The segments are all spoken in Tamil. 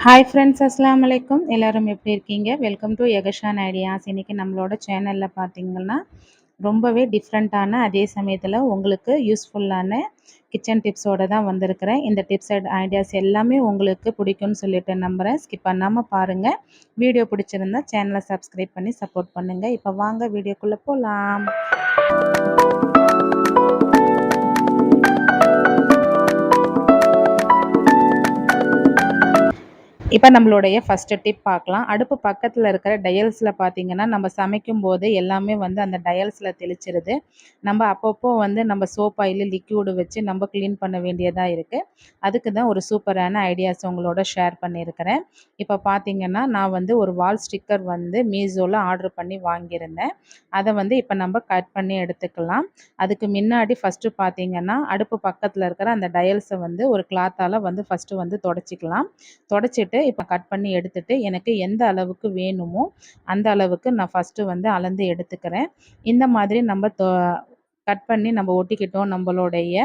ஹாய் ஃப்ரெண்ட்ஸ் அஸ்லாம் வலைக்கும் எல்லோரும் எப்படி இருக்கீங்க? வெல்கம் டு யகஷான் ஐடியாஸ் இன்றைக்கி நம்மளோட சேனலில் பார்த்தீங்கன்னா ரொம்பவே டிஃப்ரெண்ட்டான அதே சமயத்தில் உங்களுக்கு யூஸ்ஃபுல்லான கிச்சன் டிப்ஸோடு தான் வந்திருக்கிறேன். இந்த டிப்ஸ் அண்ட் ஐடியாஸ் எல்லாமே உங்களுக்கு பிடிக்கும்னு சொல்லிட்டு நம்புகிறேன் ஸ்கிப் பண்ணாமல் பாருங்கள் வீடியோ பிடிச்சிருந்தா சேனலை சப்ஸ்கிரைப் பண்ணி சப்போர்ட் பண்ணுங்கள் இப்போ வாங்க வீடியோக்குள்ளே போகலாம் இப்போ நம்மளுடைய ஃபஸ்ட்டு டிப் பார்க்கலாம். அடுப்பு பக்கத்தில் இருக்கிற டயல்ஸில் பார்த்தீங்கன்னா நம்ம சமைக்கும் போது எல்லாமே வந்து அந்த டயல்ஸில் தெளிச்சிருது. நம்ம அப்பப்போ வந்து நம்ம சோப் ஆயில் லிக்யூடு வச்சு நம்ம க்ளீன் பண்ண வேண்டியதாக இருக்குது அதுக்கு தான் ஒரு சூப்பரான ஐடியாஸ் உங்களோட ஷேர் பண்ணியிருக்கிறேன். இப்போ பார்த்தீங்கன்னா நான் வந்து ஒரு வால் ஸ்டிக்கர் வந்து மீஷோவில் ஆர்டர் பண்ணி வாங்கியிருந்தேன். அதை வந்து இப்போ நம்ம கட் பண்ணி எடுத்துக்கலாம். அதுக்கு முன்னாடி ஃபஸ்ட்டு பார்த்தீங்கன்னா அடுப்பு பக்கத்தில் இருக்கிற அந்த டயல்ஸை வந்து ஒரு கிளாத்தால் வந்து ஃபஸ்ட்டு வந்து தொடச்சிக்கலாம். தொடச்சிட்டு இப்போ கட் பண்ணி எடுத்துட்டு எனக்கு எந்த அளவுக்கு வேணுமோ அந்த அளவுக்கு நான் ஃபஸ்ட்டு வந்து அளந்து எடுத்துக்கிறேன். இந்த மாதிரி நம்ம கட் பண்ணி நம்ம ஒட்டிக்கிட்டோம் நம்மளுடைய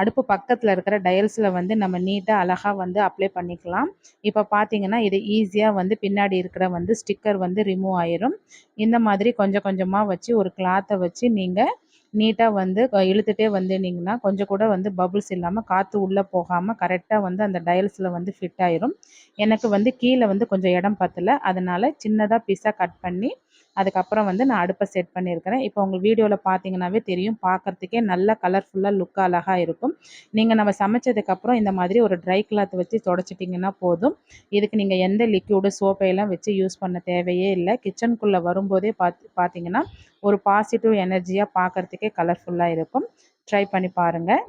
அடுப்பு பக்கத்தில் இருக்கிற டயல்ஸில் வந்து நம்ம நீட்டாக அழகாக வந்து அப்ளை பண்ணிக்கலாம். இப்போ பார்த்தீங்கன்னா இது ஈஸியாக வந்து பின்னாடி இருக்கிற வந்து ஸ்டிக்கர் வந்து ரிமூவ் ஆயிரும். இந்த மாதிரி கொஞ்சம் கொஞ்சமாக வச்சு ஒரு கிளாத்தை வச்சு நீங்கள் நீட்டாக வந்து இழுத்துட்டே வந்துனிங்கன்னா கொஞ்சம் கூட வந்து பபுள்ஸ் இல்லாமல் காற்று உள்ளே போகாமல் கரெக்டாக வந்து அந்த டயல்ஸில் வந்து ஃபிட் ஆயிரும். எனக்கு வந்து கீழே வந்து கொஞ்சம் இடம் பத்தலை. அதனால் சின்னதாக பீஸாக கட் பண்ணி அதுக்கப்புறம் வந்து நான் அடுப்பை செட் பண்ணியிருக்கிறேன். இப்போ உங்கள் வீடியோவில் பார்த்தீங்கன்னாவே தெரியும். பார்க்குறதுக்கே நல்ல கலர்ஃபுல்லாக லுக்காக அழகாக இருக்கும். நீங்கள் நம்ம சமைச்சதுக்கப்புறம் இந்த மாதிரி ஒரு ட்ரை கிளாத் வச்சு தொடச்சிட்டிங்கன்னா போதும். இதுக்கு நீங்கள் எந்த லிக்யூடு சோப்பையெல்லாம் வச்சு யூஸ் பண்ண தேவையே இல்லை. கிச்சனுக்குள்ளே வரும்போதே பார்த்து பார்த்தீங்கன்னா ஒரு பாசிட்டிவ் எனர்ஜியாக பார்க்குறதுக்கே கலர்ஃபுல்லாக இருக்கும். ட்ரை பண்ணி பாருங்கள்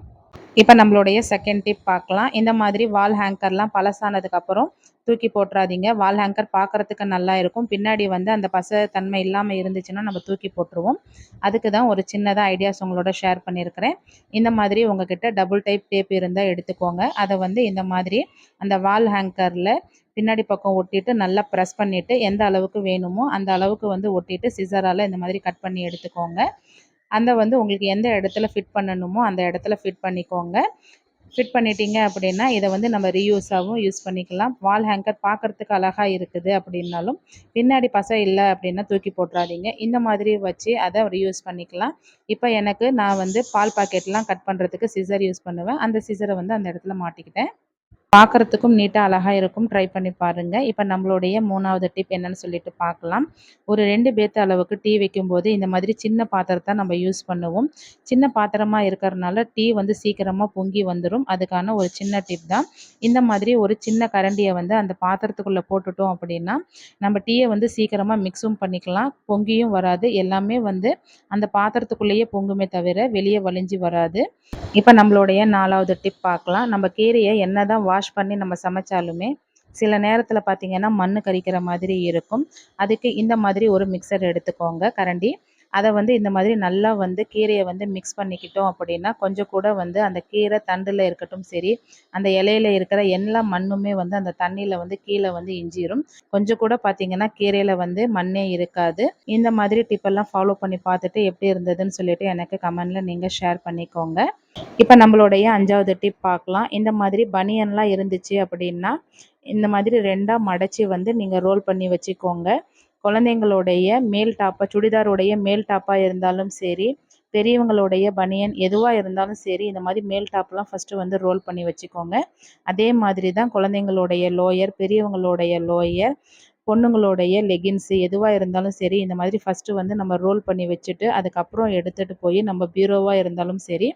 இப்போ நம்மளுடைய செகண்ட் டிப் பார்க்கலாம். இந்த மாதிரி வால் ஹேங்கர்லாம் பழசானதுக்கப்புறம் தூக்கி போட்டுறாதீங்க. வால் ஹேங்கர் பார்க்குறதுக்கு நல்லா இருக்கும். பின்னாடி வந்து அந்த பச தன்மை இல்லாமல் இருந்துச்சுன்னா நம்ம தூக்கி போட்டுருவோம். அதுக்கு தான் ஒரு சின்னதாக ஐடியாஸ் உங்களோட ஷேர் பண்ணியிருக்கிறேன் இந்த மாதிரி உங்ககிட்ட டபுள் டைப் டேப் இருந்தால் எடுத்துக்கோங்க. அதை வந்து இந்த மாதிரி அந்த வால் ஹேங்கரில் பின்னாடி பக்கம் ஒட்டிட்டு நல்லா ப்ரெஸ் பண்ணிவிட்டு எந்த அளவுக்கு வேணுமோ அந்த அளவுக்கு வந்து ஒட்டிட்டு சிசரால் இந்த மாதிரி கட் பண்ணி எடுத்துக்கோங்க. அந்த வந்து உங்களுக்கு எந்த இடத்துல ஃபிட் பண்ணணுமோ அந்த இடத்துல ஃபிட் பண்ணிக்கோங்க. ஃபிட் பண்ணிட்டீங்க அப்படின்னா இதை வந்து நம்ம ரீயூஸாகவும் யூஸ் பண்ணிக்கலாம். வால் ஹேங்கர் பார்க்குறதுக்கு அழகாக இருக்குது அப்படின்னாலும் பின்னாடி பசை இல்லை அப்படின்னா தூக்கி போட்டுறாதீங்க. இந்த மாதிரி வச்சு அதை ரீயூஸ் பண்ணிக்கலாம். இப்போ எனக்கு நான் வந்து பால் பாக்கெட்லாம் கட் பண்ணுறதுக்கு சிசர் யூஸ் பண்ணுவேன். அந்த சிசரை வந்து அந்த இடத்துல மாட்டிக்கிட்டேன். பார்க்குறதுக்கும் நீட்டாக அழகாக இருக்கும். ட்ரை பண்ணி பாருங்கள் இப்போ நம்மளுடைய மூணாவது டிப் என்னென்னு சொல்லிட்டு பார்க்கலாம் ஒரு ரெண்டு பேத்த அளவுக்கு டீ வைக்கும்போது இந்த மாதிரி சின்ன பாத்திரத்தை நம்ம யூஸ் பண்ணுவோம். சின்ன பாத்திரமாக இருக்கிறதுனால டீ வந்து சீக்கிரமாக பொங்கி வந்துடும் அதுக்கான ஒரு சின்ன டிப் தான். இந்த மாதிரி ஒரு சின்ன கரண்டியை வந்து அந்த பாத்திரத்துக்குள்ளே போட்டுட்டோம் அப்படின்னா நம்ம டீயை வந்து சீக்கிரமாக மிக்ஸும் பண்ணிக்கலாம். பொங்கியும் வராது. எல்லாமே வந்து அந்த பாத்திரத்துக்குள்ளேயே பொங்குமே தவிர வெளியே வலிஞ்சு வராது. இப்போ நம்மளுடைய நாலாவது டிப் பார்க்கலாம் நம்ம கீரையை என்ன தான் வாஷ் பண்ணி நம்ம சமைச்சாலுமே சில நேரத்தில் பார்த்திங்கன்னா மண் கறிக்கிற மாதிரி இருக்கும். அதுக்கு இந்த மாதிரி ஒரு மிக்சர் எடுத்துக்கோங்க. கரண்டி. அதை வந்து இந்த மாதிரி நல்லா வந்து கீரையை வந்து மிக்ஸ் பண்ணிக்கிட்டோம் அப்படின்னா கொஞ்சம் கூட வந்து அந்த கீரை தண்டில் இருக்கட்டும் சரி அந்த இலையில இருக்கிற எல்லா மண்ணுமே வந்து அந்த தண்ணியில் வந்து கீழே வந்து இஞ்சிரும். கொஞ்சம் கூட பார்த்தீங்கன்னா கீரையில் வந்து மண்ணே இருக்காது. இந்த மாதிரி டிப்பெல்லாம் ஃபாலோ பண்ணி பார்த்துட்டு எப்படி இருந்ததுன்னு சொல்லிட்டு எனக்கு கமெண்டில் நீங்கள் ஷேர் பண்ணிக்கோங்க. இப்போ நம்மளுடைய அஞ்சாவது டிப் பார்க்கலாம். இந்த மாதிரி பனியன்லாம் இருந்துச்சு அப்படின்னா இந்த மாதிரி ரெண்டாக மடச்சி வந்து நீங்கள் ரோல் பண்ணி வச்சுக்கோங்க. குழந்தைங்களுடைய மேல் டாப்பாக சுடிதாருடைய மேல் டாப்பாக இருந்தாலும் சரி பெரியவங்களுடைய பனியன் எதுவாக இருந்தாலும் சரி இந்த மாதிரி மேல் டாப்லாம் ஃபஸ்ட்டு வந்து ரோல் பண்ணி வச்சுக்கோங்க. அதே மாதிரி தான் குழந்தைங்களுடைய லோயர் பெரியவங்களுடைய லோயர் பொண்ணுங்களுடைய லெகின்ஸு எதுவாக இருந்தாலும் சரி இந்த மாதிரி ஃபஸ்ட்டு வந்து நம்ம ரோல் பண்ணி வச்சுட்டு அதுக்கப்புறம் எடுத்துகிட்டு போய் நம்ம பீரோவாக இருந்தாலும் சரி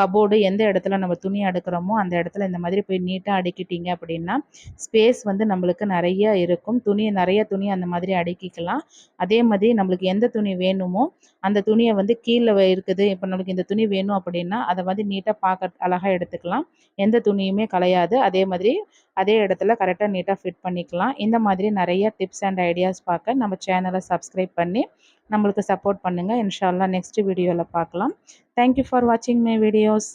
கபோர்டு எந்த இடத்துல நம்ம துணி அடுக்கிறோமோ அந்த இடத்துல இந்த மாதிரி போய் நீட்டாக அடுக்கிட்டீங்க அப்படின்னா ஸ்பேஸ் வந்து நம்மளுக்கு நிறைய இருக்கும். துணி நிறைய துணி அந்த மாதிரி அடுக்கிக்கலாம். அதே மாதிரி நம்மளுக்கு எந்த துணி வேணுமோ அந்த துணியை வந்து கீழே இருக்குது. இப்போ நம்மளுக்கு இந்த துணி வேணும் அப்படின்னா அதை வந்து நீட்டாக பார்க்க அழகாக எடுத்துக்கலாம். எந்த துணியுமே கலையாது. அதே மாதிரி அதே இடத்துல கரெக்டாக நீட்டாக ஃபிட் பண்ணிக்கலாம். இந்த மாதிரி நிறைய டிப்ஸ் அண்ட் ஐடியாஸ் பார்க்க நம்ம சேனலை சப்ஸ்கிரைப் பண்ணி நம்மளுக்கு சப்போர்ட் பண்ணுங்கள் இன்ஷால்லா நெக்ஸ்ட் வீடியோவில் பார்க்கலாம். தேங்க்யூ ஃபார் வாட்சிங் மை வீடியோஸ்